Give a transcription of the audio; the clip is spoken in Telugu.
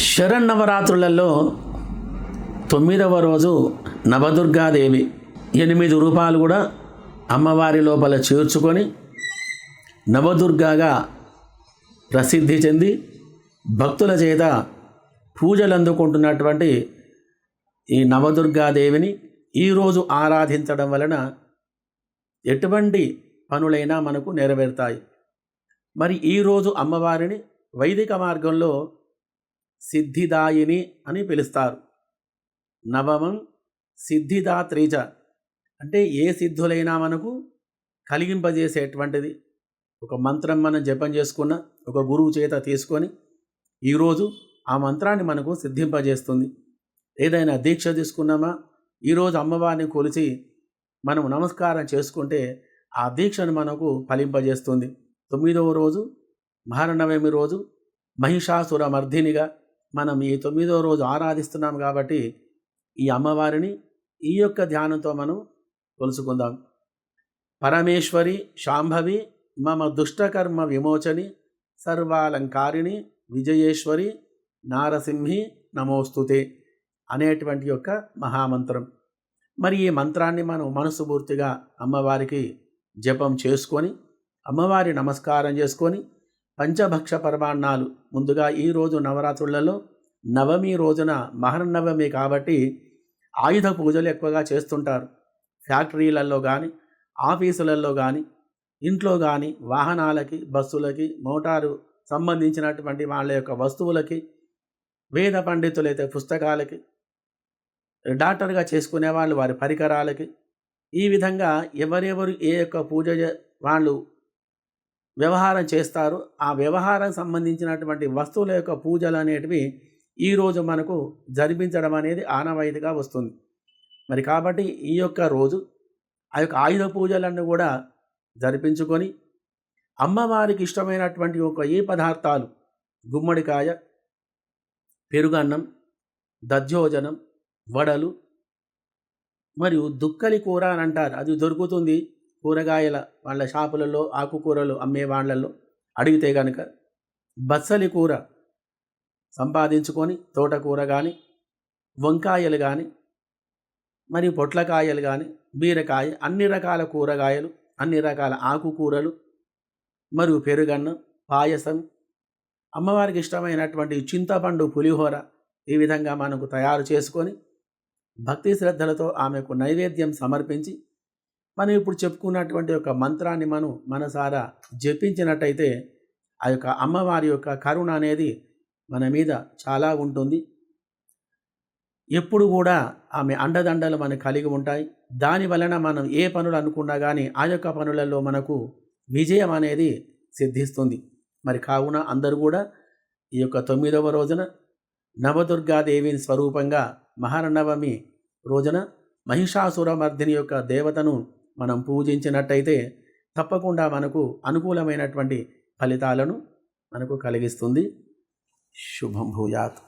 శరన్నవరాత్రులలో తొమ్మిదవ రోజు నవదుర్గాదేవి ఎనిమిది రూపాలు కూడా అమ్మవారి లోపల చేర్చుకొని నవదుర్గాగా ప్రసిద్ధి చెంది భక్తుల చేత పూజలు అందుకుంటున్నటువంటి ఈ నవదుర్గాదేవిని ఈరోజు ఆరాధించడం వలన ఎటువంటి పనులైనా మనకు నెరవేరుతాయి. మరి ఈరోజు అమ్మవారిని వైదిక మార్గంలో సిద్ధిదాయిని అని పిలుస్తారు. నవమం సిద్ధిదాత్రీచ. అంటే ఏ సిద్ధులైనా మనకు కలిగింపజేసేటువంటిది. ఒక మంత్రం మనం జపం చేసుకున్న ఒక గురువు చేత తీసుకొని ఈరోజు ఆ మంత్రాన్ని మనకు సిద్ధింపజేస్తుంది. ఏదైనా దీక్ష తీసుకున్నామా ఈరోజు అమ్మవారిని కొలిచి మనం నమస్కారం చేసుకుంటే ఆ దీక్షను మనకు ఫలింపజేస్తుంది. తొమ్మిదవ రోజు మహానవమి రోజు మహిషాసుర మర్దినిగా మనం ఈ తొమ్మిదో రోజు ఆరాధిస్తున్నాం కాబట్టి ఈ అమ్మవారిని ఈ యొక్క ధ్యానంతో మనం కొలుసుకుందాం. పరమేశ్వరి శాంభవి మమ దుష్టకర్మ విమోచని సర్వాలంకారిణి విజయేశ్వరి నారసింహి నమోస్తుతే అనేటువంటి యొక్క మహామంత్రం. మరి ఈ మంత్రాన్ని మనం మనసుపూర్తిగా అమ్మవారికి జపం చేసుకొని అమ్మవారి నమస్కారం చేసుకొని పంచభక్ష పరమాన్నాలు. ముందుగా ఈరోజు నవరాత్రులలో నవమి రోజున మహర్నవమి కాబట్టి ఆయుధ పూజలు ఎక్కువగా చేస్తుంటారు. ఫ్యాక్టరీలలో కానీ ఆఫీసులలో కానీ ఇంట్లో కానీ వాహనాలకి బస్సులకి మోటారు సంబంధించినటువంటి వాళ్ళ యొక్క వస్తువులకి వేద పండితులైతే పుస్తకాలకి డాక్టర్గా చేసుకునే వాళ్ళు వారి పరికరాలకి ఈ విధంగా ఎవరెవరు ఏ యొక్క పూజ చే- వాళ్ళు వ్యవహారం చేస్తారు. ఆ వ్యవహారం సంబంధించినటువంటి వస్తువుల యొక్క పూజలు అనేటివి ఈరోజు మనకు జరిపించడం అనేది ఆనవాయితీగా వస్తుంది. మరి కాబట్టి ఈ యొక్క రోజు ఆ యొక్క ఆయుధ పూజలన్నీ కూడా జరిపించుకొని అమ్మవారికి ఇష్టమైనటువంటి ఒక ఏ పదార్థాలు? గుమ్మడికాయ పెరుగన్నం దధ్యోజనం వడలు మరియు దుక్కలి కూర అని అంటారు. అది దొరుకుతుంది. కూరగాయల వాళ్ళ షాపులలో ఆకుకూరలు అమ్మే వాళ్ళల్లో అడిగితే కనుక బచ్చలి కూర సంపాదించుకొని తోటకూర కానీ వంకాయలు కానీ మరియు పొట్లకాయలు కానీ బీరకాయ అన్ని రకాల కూరగాయలు అన్ని రకాల ఆకుకూరలు మరియు పెరుగన్నం పాయసం అమ్మవారికి ఇష్టమైనటువంటి చింతపండు పులిహోర ఈ విధంగా మనకు తయారు చేసుకొని భక్తి శ్రద్ధలతో ఆమెకు నైవేద్యం సమర్పించి మనం ఇప్పుడు చెప్పుకున్నటువంటి యొక్క మంత్రాన్ని మనం మనసారా జపించినట్టయితే ఆ యొక్క అమ్మవారి యొక్క కరుణ అనేది మన మీద చాలా ఉంటుంది. ఎప్పుడు కూడా ఆమె అండదండలు మనకు కలిగి ఉంటాయి. దాని వలన మనం ఏ పనులు అనుకున్నా కానీ ఆ యొక్క పనులలో మనకు విజయం అనేది సిద్ధిస్తుంది. మరి కావున అందరూ కూడా ఈ యొక్క తొమ్మిదవ రోజున నవదుర్గాదేవిని స్వరూపంగా మహానవమి రోజున మహిషాసురమర్దిని యొక్క దేవతను మనం పూజించినట్టయితే తప్పకుండా మనకు అనుకూలమైనటువంటి ఫలితాలను మనకు కలిగిస్తుంది. శుభం భూయాత్.